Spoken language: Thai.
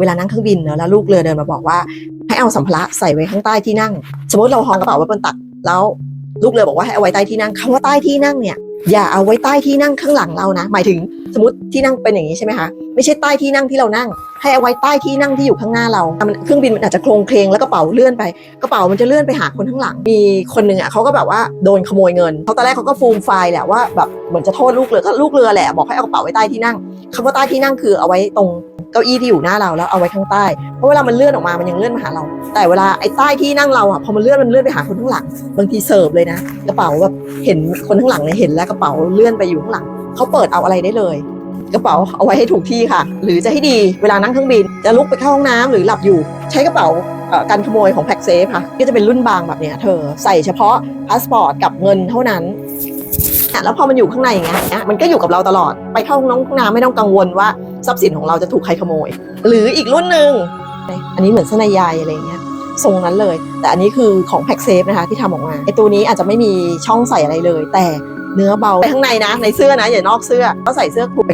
เวลานั่งเครื่องบินเนอะแล้วลูกเรือเดินมาบอกว่า ให้เอาสัมภาระใส่ไว้ข้างใต้ที่นั่ง สมมติเราห้องกระเป๋าไว้บนตักแล้วลูกเรือบอกว่าให้เอาไว้ใต้ที่นั่งคำว่าใต้ที่นั่งเนี่ยอย่าเอาไว้ใต้ที่นั่งข้างหลังเรานะ หมายถึงสมมติที่นั่งเป็นอย่างนี้ใช่ไหมคะไม่ใช่ใต้ที่นั่งที่เรานั่ง ให้เอาไว้ใต้ที่นั่งที่อยู่ข้างหน้าเรามันเครื่องบินมันอาจจะโครงเคลงแล้วกระเป๋าเลื่อนไปกระเป๋ามันจะเลื่อนไปหาคนข้างหลัง มีคนหนึ่งอะเขาก็แบบว่าโดนขโมยเงินเขาตอนแรกเขาก็ฟูมไฟล์แหละว่าแบบเหมือนจะโทษลูกเรือก็ลูกเรือแหละบอกให้เอากระเป๋าไว้ใต้ที่นั่งคำว่าใต้ที่นั่งคือเอาไว้ตรง เก้าอี้ที่อยู่หน้าเราแล้วเอาไว้ข้างใต้ เพราะเวลามันเลื่อนออกมา มันยังเลื่อนมาหาเรา แต่เวลาไอ้ใต้ที่นั่งเราอะพอมันเลื่อนมันเลื่อนไปหาคนข้างหลัง บางทีเสิร์ฟเลยนะ กระเป๋าแบบเห็นคนข้างหลังเนี่ยเห็นแล้วกระเป๋าเลื่อนไปอยู่ข้างหลัง เขาเปิดเอาอะไรได้เลย กระเป๋าเอาไว้ให้ถูกที่ค่ะ หรือจะให้ดีเวลานั่งเครื่องบิน จะลุกไปเข้าห้องน้ำหรือหลับอยู่ ใช้กระเป๋าการขโมยของแพ็กเซฟค่ะก็จะเป็นรุ่นบางแบบเนี้ยเธอใส่เฉพาะพาสปอร์ตกับเงินเท่านั้นอะแล้วพอมันอยู่ข้างในอย่างเงี้ยมันก็อยู่กับเราตลอดไปเข้าห้องน้ำห้องน้ำไม่ต้องกังวลว่า ทรัพย์สินของเราจะถูกใครขโมย หรืออีกรุ่นหนึ่งอันนี้เหมือนเสนใยายอะไรเงี้ยทรงนั้นเลย แต่อันนี้คือของแพ็กเซฟนะคะที่ทำออกมาไอตัวนี้อาจจะไม่มีช่องใส่อะไรเลย แต่เนื้อเบาไปข้างในนะในเสื้อนะอย่านอกเสื้อก็ใส่เสื้อคลุม